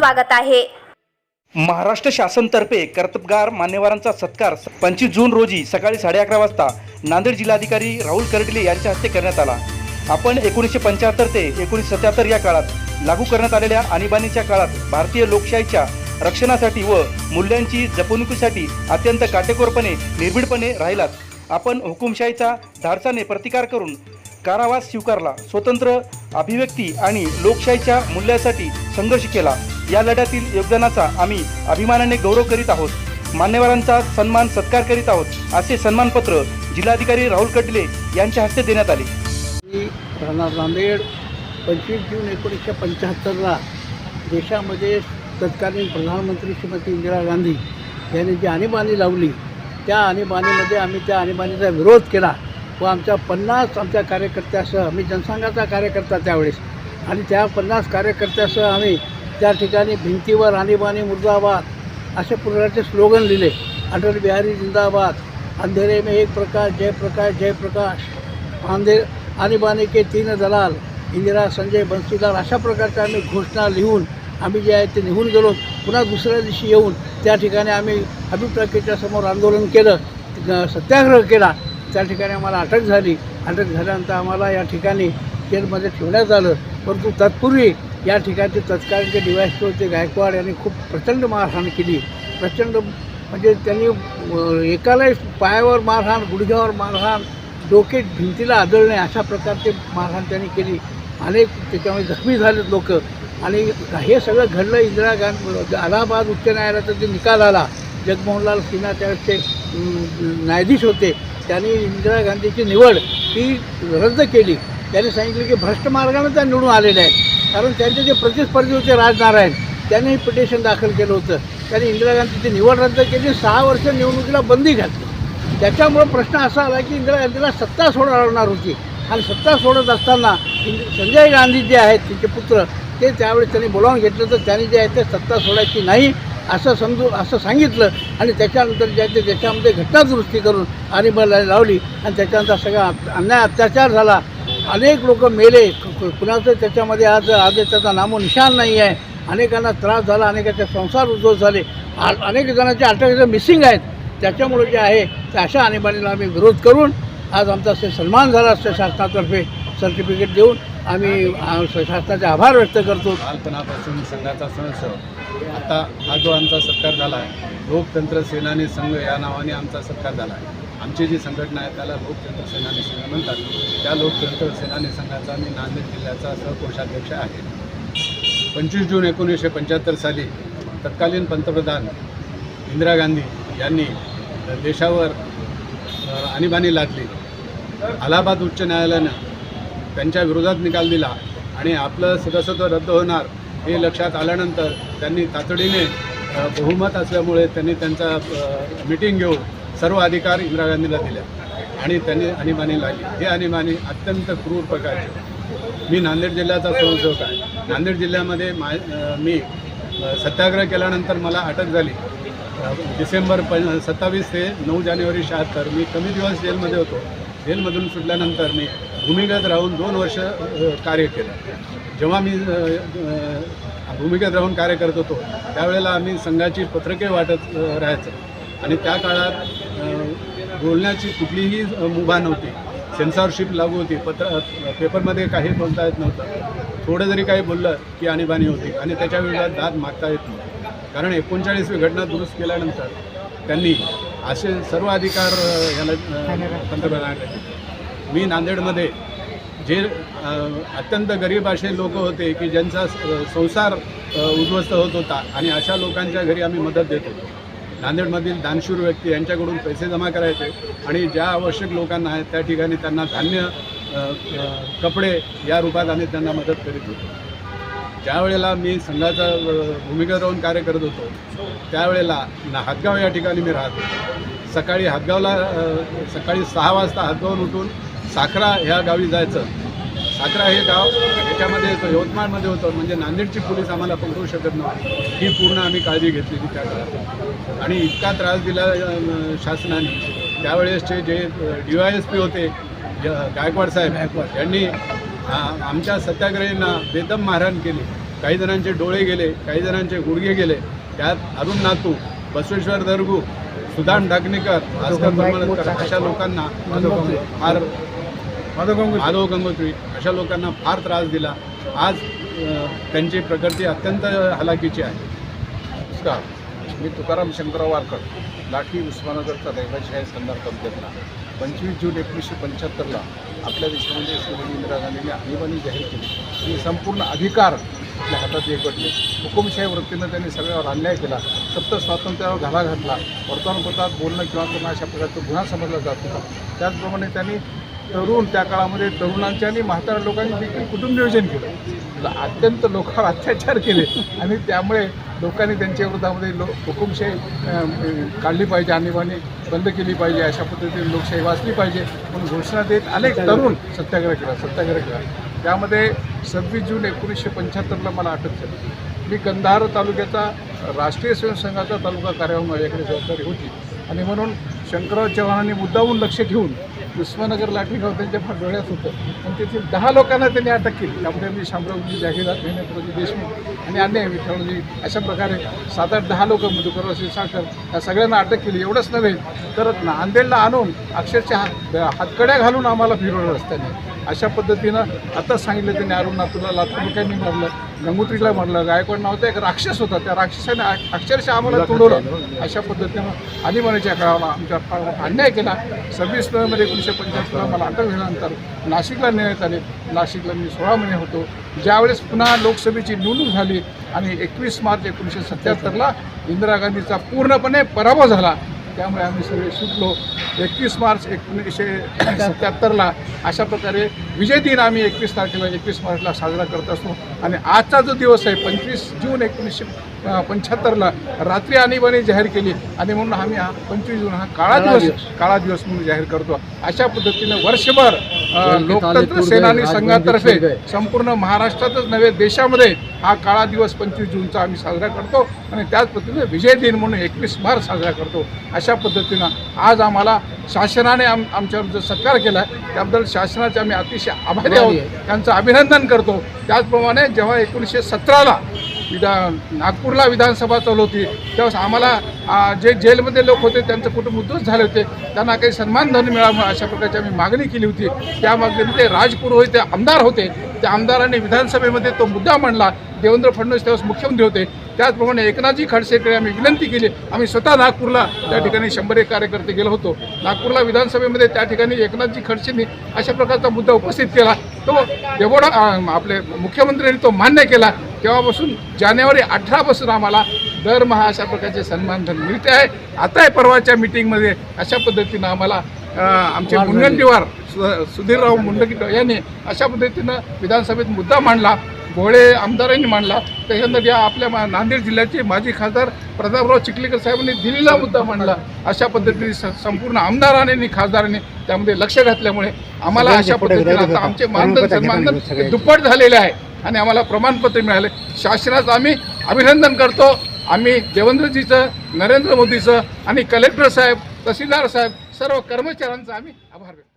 स्वागत आहे. महाराष्ट्र शासनतर्फे कर्तबगार मान्यवरांचा सत्कार पंचवीस जून रोजी सकाळी साडे अकरा वाजता नांदेड जिल्हाधिकारी राहुल कर्डिले यांच्या हस्ते करण्यात आला. आपण एकोणीसशे पंच्याहत्तर ते एकोणीसशे सत्याहत्तर या काळात लागू करण्यात आलेल्या आणीबाणीच्या काळात भारतीय लोकशाहीच्या रक्षणासाठी व मूल्यांची जपणुकीसाठी अत्यंत काटेकोरपणे निर्भीडपणे राहिलात. आपण हुकुमशाहीचा धाडसाने प्रतिकार करून कारावास स्वीकारला स्वतंत्र अभिव्यक्ती आणि लोकशाहीच्या मूल्यासाठी संघर्ष केला. या लढ्यातील योगदानाचा आम्ही अभिमानाने गौरव करीत आहोत. मान्यवरांचा सन्मान सत्कार करीत आहोत असे सन्मानपत्र जिल्हाधिकारी राहुल कटले यांच्या हस्ते देण्यात आले. मी राहणार नांदेड पंचवीस जून एकोणीसशे पंच्याहत्तरला देशामध्ये तत्कालीन प्रधानमंत्री श्रीमती इंदिरा गांधी यांनी जी आणीबाणी लावली त्या आणीबाणीमध्ये आम्ही त्या आणीबाणीचा विरोध केला व आमच्या पन्नास आमच्या कार्यकर्त्यासह मी जनसंघाचा कार्यकर्ता त्यावेळेस आणि त्या पन्नास कार्यकर्त्यासह आम्ही त्या ठिकाणी भिंतीवर आणीबाणी मुर्दाबाद असे प्रकारचे स्लोगन लिहिले. अटल बिहारी जिंदाबाद अंधेरे में एक प्रकाश जयप्रकाश जयप्रकाश आंधे आणीबाणी के तीन दलाल इंदिरा संजय बन्सीलाल अशा प्रकारच्या आम्ही घोषणा लिहून आम्ही जे आहे ते निघून गेलो. पुन्हा दुसऱ्या दिवशी येऊन त्या ठिकाणी आम्ही हबीब समोर आंदोलन केलं सत्याग्रह केला. त्या ठिकाणी आम्हाला अटक झाली. अटक झाल्यानंतर आम्हाला या ठिकाणी जेलमध्ये ठेवण्यात आलं. परंतु तत्पूर्वी या ठिकाणचे तत्कालीनचे डिवायस होते गायकवाड यांनी खूप प्रचंड मारहाण केली. प्रचंड म्हणजे त्यांनी एकालाही पायावर मारहाण गुडघ्यावर मारहाण डोके भिंतीला आदळणे अशा प्रकारचे मारहाण त्यांनी केली. अनेक त्याच्यामुळे जखमी झालेत लोक. आणि हे सगळं घडलं इंदिरा गांधी अलाहाबाद उच्च न्यायालयाचा जे निकाल आला जगमोहनलाल सिन्हा त्यावेळेसचे न्यायाधीश होते. त्यांनी इंदिरा गांधीची निवड ही रद्द केली. त्यांनी सांगितलं की भ्रष्ट मार्गानं त्या निवडून आलेल्या आहेत. कारण त्यांचे जे प्रतिस्पर्धी होते राजनारायण त्यांनीही पिटिशन दाखल केलं होतं. त्यांनी इंदिरा गांधीची निवड रद्द केली सहा वर्ष निवडणुकीला बंदी घातली. त्याच्यामुळं प्रश्न असा आला की इंदिरा गांधीला सत्ता सोडवणार होती. आणि सत्ता सोडत असताना संजय गांधी जे आहेत तिचे पुत्र ते त्यावेळेस त्यांनी बोलावून घेतलं तर त्यांनी जे आहे ते सत्ता सोडायची नाही असं समजू असं सांगितलं. आणि त्याच्यानंतर जे आहे ते त्याच्यामध्ये घटनादुरुस्ती करून आणीबाणी लावली. आणि त्याच्यानंतर सगळा अन्याय अत्याचार झाला. अनेक लोक मेले. कुणाचं त्याच्यामध्ये आज आज त्याचा नामो निशान नाही आहे. अनेकांना त्रास झाला अनेकांचे संसार उद्धव झाले. आ- अनेक जणांचे अटक मिसिंग आहेत. त्याच्यामुळे जे आहे ते अशा आणीबाणीला आम्ही विरोध करून आज आमचा से सन्मान झाला असतो शासनातर्फे सर्टिफिकेट देऊन आम्ही शासनाचे आभार व्यक्त करतो. बालपणापासून संघाचा सहसह आता हा जो आमचा सत्कार झाला आहे लोकतंत्र सेनानी संघ या नावाने आमचा सत्कार झाला आहे. आमची जी संघटना आहे त्याला लोकतंत्र सेनानी संघ म्हणतात. त्या लोकतंत्र सेनानी संघाचा मी नांदेड जिल्ह्याचा सहकोषाध्यक्ष आहे पंचवीस जून एकोणीसशे पंच्याहत्तर साली तत्कालीन पंतप्रधान इंदिरा गांधी यांनी देशावर आणीबाणी लादली. अलाहाबाद उच्च न्यायालयानं त्यांच्या विरोधात निकाल दिला आणि आपलं सदस्यत्व रद्द होणार हे लक्षात आल्यानंतर त्यांनी तातडीने बहुमत असल्यामुळे त्यांनी त्यांचा मिटिंग घेऊन सर्व अधिकार इंदिरा गांधीला दिले. आणि त्यांनी आणीबाणी लागली हे आणीबाणी अत्यंत क्रूर प्रकारचे. मी नांदेड जिल्ह्याचा स्वयंसेवक आहे. नांदेड जिल्ह्यामध्ये मा मी सत्याग्रह केल्यानंतर मला अटक झाली. डिसेंबर प सत्तावीस ते नऊ जानेवारी शहात्तर मी कमी दिवस जेलमध्ये होतो. जेलमधून सुटल्यानंतर मी भूमिगत राहून दोन वर्ष कार्य केलं. जेव्हा मी भूमिगत राहून कार्य करत होतो त्यावेळेला आम्ही संघाची पत्रके वाटत राहायचं. आणि त्या काळात बोलण्याची कुठलीही मुभा नव्हती. सेन्सॉरशिप लागू होती. पत्र पेपरमध्ये काही बोलता येत नव्हतं. थोडं जरी काही बोललं की आणीबाणी होती आणि त्याच्या विरोधात दाद मागता येत नव्हती. कारण एकोणचाळीसवी घटना दुरुस्त केल्यानंतर त्यांनी असे सर्व अधिकार याला पंतप्रधानांकडे मी नांदेडमध्ये जे अत्यंत गरीब असे लोक होते की ज्यांचा संसार उद्ध्वस्त होत होता आणि अशा लोकांच्या घरी आम्ही मदत देत होतो. नांदेडमधील दानशूर व्यक्ती यांच्याकडून पैसे जमा करायचे आणि ज्या आवश्यक लोकांना आहेत त्या ठिकाणी त्यांना धान्य कपडे या रूपात आम्ही त्यांना मदत करीत होतो. ज्यावेळेला मी संघाचा भूमिका भूमिगत राहून कार्य करत होतो त्यावेळेला ना हातगाव या ठिकाणी मी राहत होतो. सकाळी हातगावला सकाळी सहा वाजता हातगावून उठून साखरा ह्या गावी जायचं. साखरा हे गाव ह्याच्यामध्ये येतं यवतमाळमध्ये होतं म्हणजे नांदेडची पोलीस आम्हाला पकडू शकत नव्हती. ही पूर्ण आम्ही काळजी घेतलेली त्या काळात. आणि इतका त्रास दिला शासनाने. त्यावेळेसचे जे डी वाय एस पी होते गायकवाड साहेब गायकवाड. यांनी आमच्या सत्याग्रहींना बेदम मारहाण केली. काही जणांचे डोळे गेले काही जणांचे गुडघे गेले. त्यात अरुण नातू बसवेश्वर दरगू सुदान ढाकणेकर भास्कर अशा लोकांना फार माधव गंगोत्री अशा लोकांना फार त्रास दिला. आज त्यांची प्रकृती अत्यंत हलाखीची आहे. नमस्कार. मी तुकाराम शंकरराव वारकर लाठी उस्मानगरचा रहिवासी आहे संधार तालुक्यातला. पंचवीस जून एकोणीसशे पंच्याहत्तरला आपल्या देशामध्ये श्रीमती इंदिरा गांधींनी आणीबाणी जाहीर केली. आणि संपूर्ण अधिकार आपल्या हातात एकवटले. हुकुमशाही वृत्तीनं त्यांनी सगळ्यावर अन्याय केला. सप्त स्वातंत्र्यावर घाला घातला. वर्तमानपत्रात बोलणं किंवा करणं अशा प्रकारचा गुन्हा समजला जात होता. त्याचप्रमाणे त्यांनी तरुण त्या काळामध्ये तरुणांच्या आणि म्हाताऱ्या लोकांनी देखील कुटुंब नियोजन केलं. अत्यंत लोकांवर अत्याचार केले. आणि त्यामुळे लोकांनी त्यांच्या विरोधामध्ये लो हुकुमशाही काढली पाहिजे आणीबाणी बंद केली पाहिजे. अशा पद्धतीने लोकशाही वाचली पाहिजे. म्हणून घोषणा देत अनेक तरुण सत्याग्रह केला सत्याग्रह केला. त्यामध्ये सव्वीस जून एकोणीसशे पंच्याहत्तरला मला अटक झाली मी कंधार तालुक्याचा राष्ट्रीय स्वयंसंघाचा तालुका कार्यालय माझ्याकडे जबाबदारी होती. आणि म्हणून शंकरराव चव्हाणांनी मुद्दाहून लक्ष ठेवून उस्मानगर लाठीगाव त्यांच्या फाटोळ्यात होतं. आणि तेथील दहा लोकांना त्यांनी अटक केली. त्यामुळे मी शामरावजी जाहिरात मेहनतरावजी देशमुख आणि अन्य विठ्ठलजी अशा प्रकारे सात आठ दहा लोक मधुकरवासी साखर या सगळ्यांना अटक केली. एवढंच नव्हे तर नांदेडला आणून अक्षरशः हात हातकड्या घालून आम्हाला फिरवलं रस्त्याने. अशा पद्धतीनं आताच सांगितलं त्यांनी अरुण नातूला लातूरकांनी मारलं गंगोत्रीला मारलं गायकवाड नावाचा एक राक्षस होता. त्या राक्षसाने अक्षरशः आम्हाला तुडवलं. अशा पद्धतीनं आणीबाणीच्या काळाला आमच्या अन्याय केला. सव्वीस नोव्हेंबर एकोणीसशे पंच्याहत्तरला मला अटक झाल्यानंतर नाशिकला नेण्यात आले. नाशिकला मी सोळा महिने होतो. ज्यावेळेस पुन्हा लोकसभेची निवडणूक झाली आणि एकवीस मार्च एकोणीसशे सत्याहत्तरला इंदिरा गांधीचा पूर्णपणे पराभव झाला. त्यामुळे आम्ही सगळे सुटलो. एकवीस मार्च एकोणीसशे सत्याहत्तरला अशा प्रकारे विजय दिन आम्ही एकवीस तारखेला एकवीस मार्चला साजरा करत असतो. आणि आजचा जो दिवस आहे पंचवीस जून एकोणीसशे पंच्याहत्तरला रात्री आणीबाणी जाहीर केली आणि म्हणून आम्ही हा पंचवीस जून हा काळा दिवस काळा दिवस म्हणून जाहीर करतो. अशा पद्धतीनं वर्षभर लोकतंत्र सेनानी संघातर्फे संपूर्ण महाराष्ट्रातच नव्हे देशामध्ये हा काळा दिवस पंचवीस जूनचा आम्ही साजरा करतो आणि त्याच पद्धतीने विजय दिन म्हणून एकवीस मार्च साजरा करतो. अशा पद्धतीनं आज आम्हाला शासनाने आम आमच्यावर जो सत्कार केला त्याबद्दल शासनाचे आम्ही अतिशय आभारी आहोत. त्यांचं अभिनंदन करतो. त्याचप्रमाणे जेव्हा एकोणीसशे सतराला विधान नागपूरला विधानसभा चालू होती. त्यावेळेस आम्हाला जे जेलमध्ये लोक होते त्यांचं कुटुंब उद्धूत झाले होते. त्यांना काही सन्मानधन मिळावं अशा प्रकारची आम्ही मागणी केली होती. त्या मागणीमध्ये राजपूर होते आमदार होते. त्या आमदारांनी विधानसभेमध्ये तो मुद्दा मांडला. देवेंद्र फडणवीस त्यावेळेस मुख्यमंत्री होते. त्याचप्रमाणे एकनाथजी खडसेकडे आम्ही विनंती केली. आम्ही स्वतः नागपूरला त्या ठिकाणी शंभर एक कार्यकर्ते गेलो होतो. नागपूरला विधानसभेमध्ये त्या ठिकाणी एकनाथजी खडसेंनी अशा प्रकारचा मुद्दा उपस्थित केला. तो एवढा आपले मुख्यमंत्र्यांनी तो मान्य केला. तेव्हापासून जानेवारी अठरापासून आम्हाला दरमहा अशा प्रकारचे सन्मानधन मिळते आहे. आता आहे परवाच्या मिटिंगमध्ये अशा पद्धतीनं आम्हाला आमचे मुनगंटीवार सु- सुधीरराव मुंडगीकर यांनी अशा पद्धतीनं विधानसभेत मुद्दा मांडला भोळे आमदारांनी मांडला. त्याच्यानंतर या आपल्या मा- नांदेड जिल्ह्याचे माजी खासदार प्रतापराव चिखलीकर साहेबांनी दिल्लीला मुद्दा मांडला. अशा पद्धतीने संपूर्ण आमदारांनी आणि खासदारांनी त्यामध्ये लक्ष घातल्यामुळे आम्हाला अशा पद्धतीने आता आमचे मानधन सन्मानधन दुप्पट झालेले आहे. आणि आम्हाला प्रमाणपत्र मिळाले. शासनाचं आम्ही अभिनंदन करतो. आम्ही देवेंद्रजीचं नरेंद्र मोदीचं आणि कलेक्टर साहेब तहसीलदार साहेब सर्व कर्मचाऱ्यांचा आम्ही आभार व्यक्त